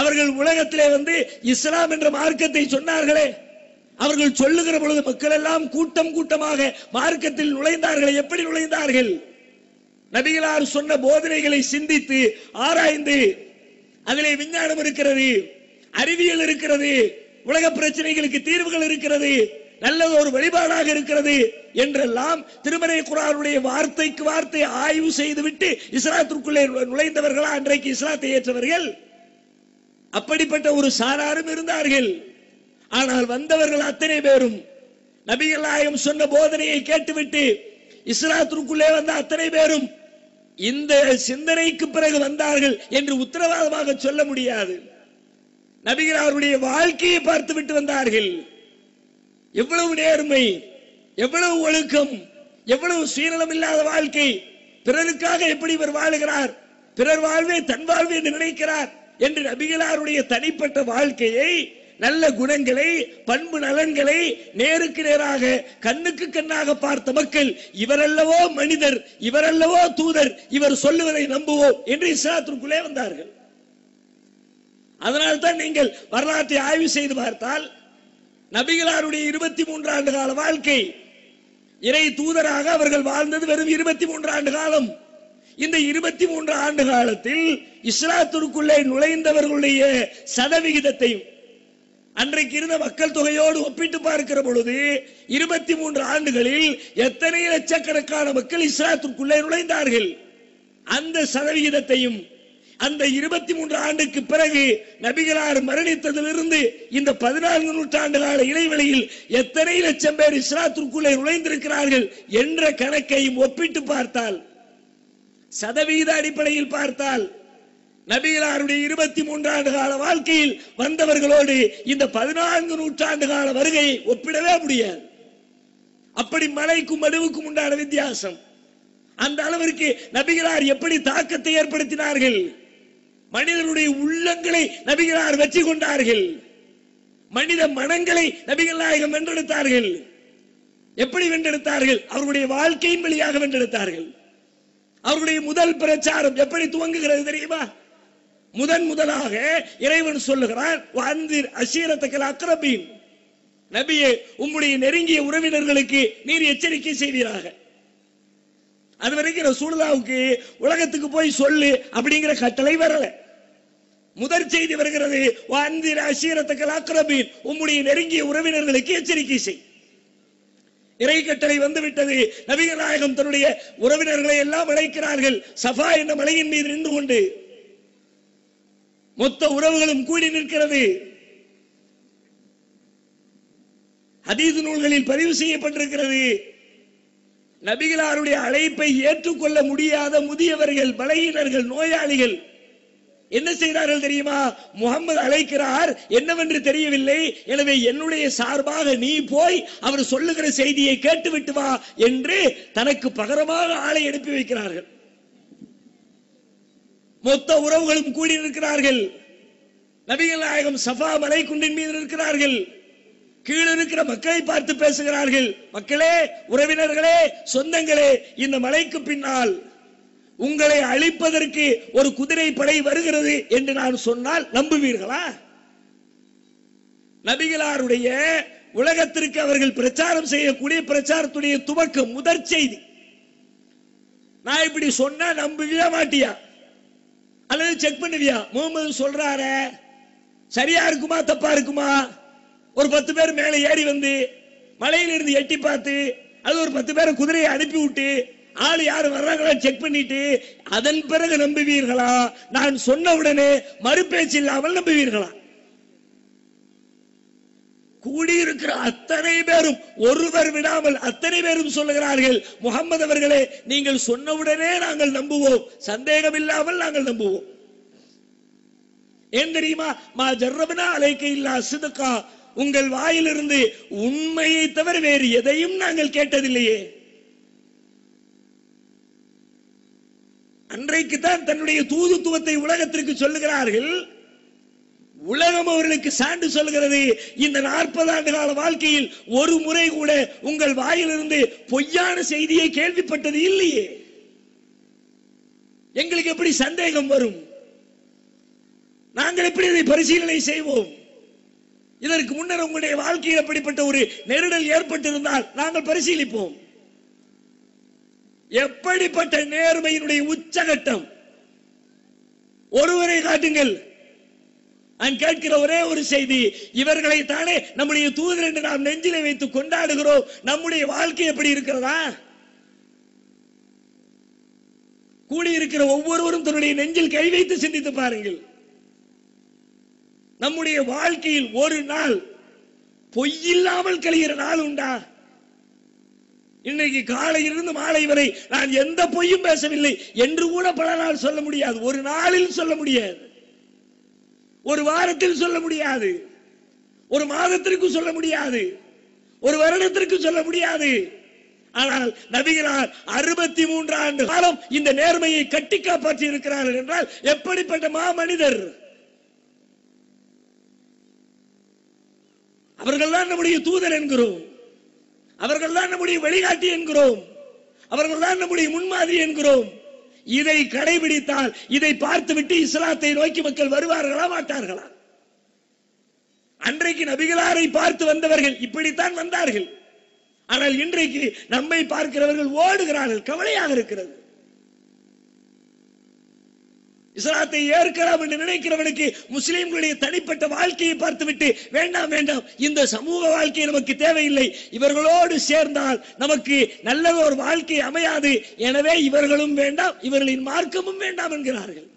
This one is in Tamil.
அவர்கள் உலகத்திலே வந்து இஸ்லாம் என்ற மார்க்கத்தை சொன்னார்களே. அவர்கள் சொல்லுகிற பொழுது மக்கள் எல்லாம் கூட்டம் கூட்டமாக மார்க்கத்தில் நுழைந்தார்கள். எப்படி நுழைந்தார்கள்? நபிகளார் சொன்ன போதனைகளை சிந்தித்து ஆராய்ந்து அதிலே விஞ்ஞானம் இருக்கிறது அறிவியல் இருக்கிறது உலக பிரச்சனைகளுக்கு தீர்வுகள் இருக்கிறது நல்லது ஒரு வழிபாடாக இருக்கிறது என்றெல்லாம் திருமறை குரானுடைய வார்த்தைக்கு வார்த்தை ஆய்வு செய்துவிட்டு இஸ்லாத்திற்குள்ளே நுழைந்தவர்களா? அன்றைக்கு இஸ்லாத்தை ஏற்றவர்கள்? அப்படிப்பட்ட ஒரு சாராரும் இருந்தார்கள். ஆனால் வந்தவர்கள் அத்தனை பேரும் நபிகளாயம் சொன்ன போதனையை கேட்டுவிட்டு இஸ்லாத்திற்குள்ளே வந்த அத்தனை பேரும் இந்த சிந்தனைக்கு பிறகு வந்தார்கள் என்று உத்தரவாதமாக சொல்ல முடியாது. நபிகளாருடைய வாழ்க்கையை பார்த்து விட்டு வந்தார்கள். எவ்வளவு நேர்மை எவ்வளவு ஒழுக்கம் எவ்வளவு சீரலம் இல்லாத வாழ்க்கை பிறருக்காக எப்படி இவர் வாழுகிறார் பிறர் வாழ்வே தன் வாழ்வே என்று நினைக்கிறார் என்று நபிகளாருடைய தனிப்பட்ட வாழ்க்கையை நல்ல குணங்களை பண்பு நலன்களை நேருக்கு நேராக கண்ணுக்கு கண்ணாக பார்த்த மக்கள் இவரல்லவோ மனிதர் இவரல்லவோ தூதர் இவர் சொல்லுவதை நம்புவோம் என்று இஸ்லாத்திற்குள்ளே வந்தார்கள். அதனால்தான் நீங்கள் வரலாற்றை ஆய்வு செய்து பார்த்தால் நபிகளாருடைய இருபத்தி மூன்று ஆண்டு கால வாழ்க்கை இறை தூதராக அவர்கள் வாழ்ந்தது வெறும் இருபத்தி மூன்று ஆண்டு காலம். இந்த இருபத்தி மூன்று ஆண்டு காலத்தில் இஸ்லாத்திற்குள்ளே நுழைந்தவர்களுடைய சதவிகிதத்தையும் அன்றைக்கு இருந்த மக்கள் தொகையோடு ஒப்பிட்டு பார்க்கிற பொழுது இருபத்தி மூன்று ஆண்டுகளில் எத்தனை லட்சக்கணக்கான மக்கள் இஸ்லாத்திற்குள்ளே நுழைந்தார்கள்? அந்த சதவிகிதத்தையும் அந்த இருபத்தி மூன்று ஆண்டுக்கு பிறகு நபிகளார் மரணித்ததிலிருந்து இந்த பதினான்கு நூற்றாண்டு கால இடைவெளியில் எத்தனை லட்சம் பேர் இஸ்லாத்திற்குள்ளே நுழைந்திருக்கிறார்கள் என்ற கணக்கையும் ஒப்பிட்டு பார்த்தால் சதவீத அடிப்படையில் பார்த்தால் நபிகளாருடைய இருபத்தி மூன்றாண்டு கால வாழ்க்கையில் வந்தவர்களோடு இந்த பதினான்கு நூற்றாண்டு கால வருகையை ஒப்பிடவே முடியாது. அப்படி மலைக்கும் மடுவுக்கும் உண்டான வித்தியாசம். அந்த அளவிற்கு நபிகளார் எப்படி தாக்கத்தை ஏற்படுத்தினார்கள்? மனிதனுடைய உள்ளங்களை நபிகளார் வெற்றி கொண்டார்கள். மனித மனங்களை நபிகள் நாயகம் வென்றெடுத்தார்கள். எப்படி வென்றெடுத்தார்கள்? அவருடைய வாழ்க்கையின் வழியாக வென்றெடுத்தார்கள். அவருடைய முதல் பிரச்சாரம் எப்படி துவங்குகிறது தெரியுமா? முதன் முதலாக இறைவன் சொல்லுகிறான் வந்திர் அசீரத்துக்கள் அக்ரபீன். நபியே உம்முடைய நெருங்கிய உறவினர்களுக்கு நீர் எச்சரிக்கை செய்வீராக. அது வரைக்கும் சூழலாவுக்கு உலகத்துக்கு போய் சொல்லு அப்படிங்கிற கட்டளை வரல. முதற் செய்தி வருகிறது வந்திர அசீரத்துக்கள் அக்ரபீன். உம்முடைய நெருங்கிய உறவினர்களுக்கு எச்சரிக்கை செய். இறை கட்டளை வந்து விட்டது நபிகள் நாயகம் தன்னுடைய உறவினர்களை எல்லாம் அழைக்கிறார்கள். சஃபா என்ற மலையின் மீது நின்று கொண்டு. மொத்த உறவுகளும் கூடி நிற்கிறது. அதீது நூல்களில் பதிவு செய்யப்பட்டிருக்கிறது. நபிகளாருடைய அழைப்பை ஏற்றுக்கொள்ள முடியாத முதியவர்கள் பலகீனர்கள் நோயாளிகள் என்ன செய்தார்கள் தெரியுமா? முகமது அழைக்கிறார். என்னவென்று தெரியவில்லை. எனவே என்னுடைய சார்பாக நீ போய் அவர் சொல்லுகிற செய்தியை கேட்டுவிட்டு வா என்று தனக்கு பகரமாக ஆளை அனுப்பி வைக்கிறார்கள். மொத்த உறவுகளும் கூடி நபிகள் நாயகம் சஃபா மலை குன்றின் மீது இருக்கிறார்கள் கீழே இருக்கிற மக்களை பார்த்து பேசுகிறார்கள். மக்களே உறவினர்களே சொந்தங்களே இந்த மலைக்கு பின்னால் உங்களை அழிப்பதற்கு ஒரு குதிரை படை வருகிறது என்று நான் சொன்னால் நம்புவீர்களா? நபிகளாருடைய உலகத்திற்கு அவர்கள் பிரச்சாரம் செய்யக்கூடிய பிரச்சாரத்துடைய துவக்க முதற் செய்தி. நான் இப்படி சொன்னா நம்புவியா மாட்டியா? அல்லது செக் பண்ணுவியா? முகமது சொல்றார சரியா இருக்குமா தப்பா இருக்குமா? ஒரு பத்து பேர் மேலே ஏறி வந்து மலையிலிருந்து எட்டி பார்த்து அது ஒரு பத்து பேரை குதிரையை அனுப்பி விட்டு ஆள் யாரு வர்றாங்களா செக் பண்ணிட்டு அதன் பிறகு நம்புவீர்களா? நான் சொன்ன உடனே மறுபேச்சு இல்லாமல் நம்புவீர்களா? கூடியிருக்கிற அத்தனை பேரும் ஒருவர் விடாமல் அத்தனை பேரும் சொல்லுகிறார்கள் முகமது அவர்களே நீங்கள் சொன்னவுடனே நாங்கள் நம்புவோம். சந்தேகம் இல்லாமல் நாங்கள் நம்புவோம். ஏன் தெரியுமா? மா ஜர்ரபனா அலைக்க இல்லா சிதுக்கா உங்கள் வாயிலிருந்து உண்மையை தவிர வேறு எதையும் நாங்கள் கேட்டதில்லையே. அன்றைக்கு தான் தன்னுடைய தூதுத்துவத்தை உலகத்திற்கு சொல்லுகிறார்கள். உலகம் அவர்களுக்கு சான்று சொல்கிறது இந்த நாற்பது ஆண்டு கால வாழ்க்கையில் ஒரு முறை கூட உங்கள் வாயிலிருந்து பொய்யான செய்தியை கேள்விப்பட்டது இல்லையே. எங்களுக்கு எப்படி சந்தேகம் வரும்? நாங்கள் எப்படி இதை பரிசீலனை செய்வோம்? இதற்கு முன்னர் உங்களுடைய வாழ்க்கையில் அப்படிப்பட்ட ஒரு நெருடல் ஏற்பட்டிருந்தால் நாங்கள் பரிசீலிப்போம். எப்படிப்பட்ட நேர்மையினுடைய உச்சகட்டம்? ஒருவரை காட்டுங்கள். நான் கேட்கிற ஒரே ஒரு செய்தி இவர்களை தானே நம்முடைய தூதர் என்று நாம் நெஞ்சிலை வைத்து கொண்டாடுகிறோம். நம்முடைய வாழ்க்கை எப்படி இருக்கிறதா? கூடியிருக்கிற ஒவ்வொருவரும் தன்னுடைய நெஞ்சில் கை வைத்து சிந்தித்து பாருங்கள். நம்முடைய வாழ்க்கையில் ஒரு நாள் பொய்யில்லாமல் கழிகிற நாள் உண்டா? இன்னைக்கு காலையிலிருந்து மாலை வரை நான் எந்த பொய்யும் பேசவில்லை என்று கூட பல நாள் சொல்ல முடியாது. ஒரு நாளில் சொல்ல முடியாது. ஒரு வாரத்தில் சொல்ல முடியாது. ஒரு மாதத்திற்கு சொல்ல முடியாது. ஒரு வருடத்திற்கு சொல்ல முடியாது. ஆனால் நபிகளார் அறுபத்தி மூன்று ஆண்டு காலம் இந்த நேர்மையை கட்டி காப்பாற்றி இருக்கிறார்கள் என்றால் எப்படிப்பட்ட மாமனிதர்? அவர்கள் தான் நம்முடைய தூதர் என்கிறோம். அவர்கள் தான் நம்முடைய வழிகாட்டி என்கிறோம். அவர்கள் தான் நம்முடைய முன்மாதிரி என்கிறோம். இதை கடைபிடித்தால் இதை பார்த்துவிட்டு இஸ்லாத்தை நோக்கி மக்கள் வருவார்களா மாட்டார்களா? அன்றைக்கு நபிகளாரை பார்த்து வந்தவர்கள் இப்படித்தான் வந்தார்கள். ஆனால் இன்றைக்கு நம்மை பார்க்கிறவர்கள் ஓடுகிறார்கள் கவலையாக இருக்கிறது. இஸ்லாத்தை ஏற்கலாம் என்று நினைக்கிறவனுக்கு முஸ்லீம்களுடைய தனிப்பட்ட வாழ்க்கையை பார்த்துவிட்டு வேண்டாம் வேண்டாம் இந்த சமூக வாழ்க்கை நமக்கு தேவையில்லை. இவர்களோடு சேர்ந்தால் நமக்கு நல்ல ஒரு வாழ்க்கை அமையாது. எனவே இவர்களும் வேண்டாம் இவர்களின் மார்க்கமும் வேண்டாம் என்கிறார்கள்.